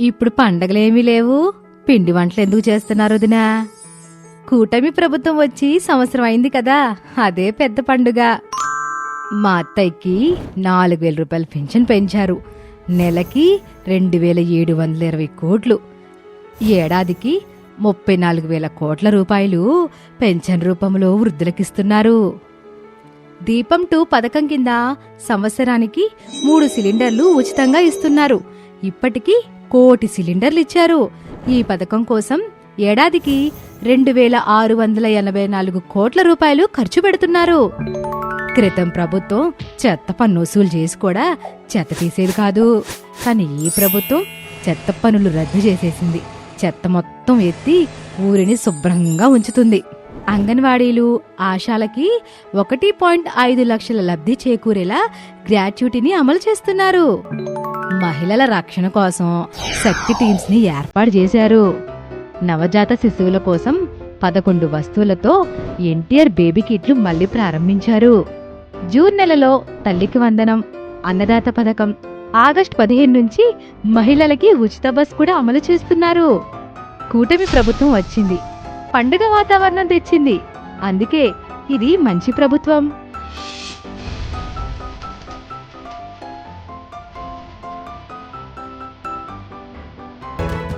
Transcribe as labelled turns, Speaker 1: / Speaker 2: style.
Speaker 1: ఇప్పుడు పండగలేమీ లేవు. పిండి వంటలు ఎందుకు చేస్తున్నారు వదినా? కూటమి ప్రభుత్వం వచ్చి సంవత్సరం అయింది కదా. అదే పెద్ద పండుగ. మా అత్తయ్యకి నాలుగు వేల రూపాయలు పెన్షన్ పెంచారు. నెలకి రెండు వేల ఏడు వందల ఇరవై కోట్లు. ఏడాదికి ముప్పై నాలుగు వేల కోట్ల రూపాయలు పెన్షన్ రూపంలో వృద్ధులకిస్తున్నారు. దీపం టూ పథకం కింద సంవత్సరానికి మూడు సిలిండర్లు ఉచితంగా ఇస్తున్నారు. ఇప్పటికీ కోటి సిలిండర్లు ఇచ్చారు. ఈ పథకం కోసం ఏడాదికి రెండు వేల ఆరు వందల ఎనభై నాలుగు కోట్ల రూపాయలు ఖర్చు పెడుతున్నారు. క్రితం ప్రభుత్వం చెత్త పన్ను వసూలు చేసి కూడా చెత్త తీసేది కాదు. కానీ ఈ ప్రభుత్వం చెత్త పనులు రద్దు చేసేసింది. చెత్త మొత్తం ఎత్తి ఊరిని శుభ్రంగా ఉంచుతుంది. అంగన్వాడీలు ఆశాలకి ఒకటి పాయింట్ ఐదు లక్షల లబ్ధి చేకూరేలా గ్రాట్యుటీని అమలు చేస్తున్నారు. మహిళల రక్షణ కోసం శక్తి టీమ్స్ని ఏర్పాటు చేశారు. నవజాత శిశువుల కోసం పదకొండు వస్తువులతో ఎన్టీఆర్ బేబీ కిట్లు మళ్ళీ ప్రారంభించారు. జూన్ నెలలో తల్లికి వందనం అన్నదాత పథకం. ఆగస్టు పదిహేను నుంచి మహిళలకి ఉచిత బస్ కూడా అమలు చేస్తున్నారు. కూటమి ప్రభుత్వం వచ్చింది. పండుగ వాతావరణం తెచ్చింది. అందుకే ఇది మంచి ప్రభుత్వం.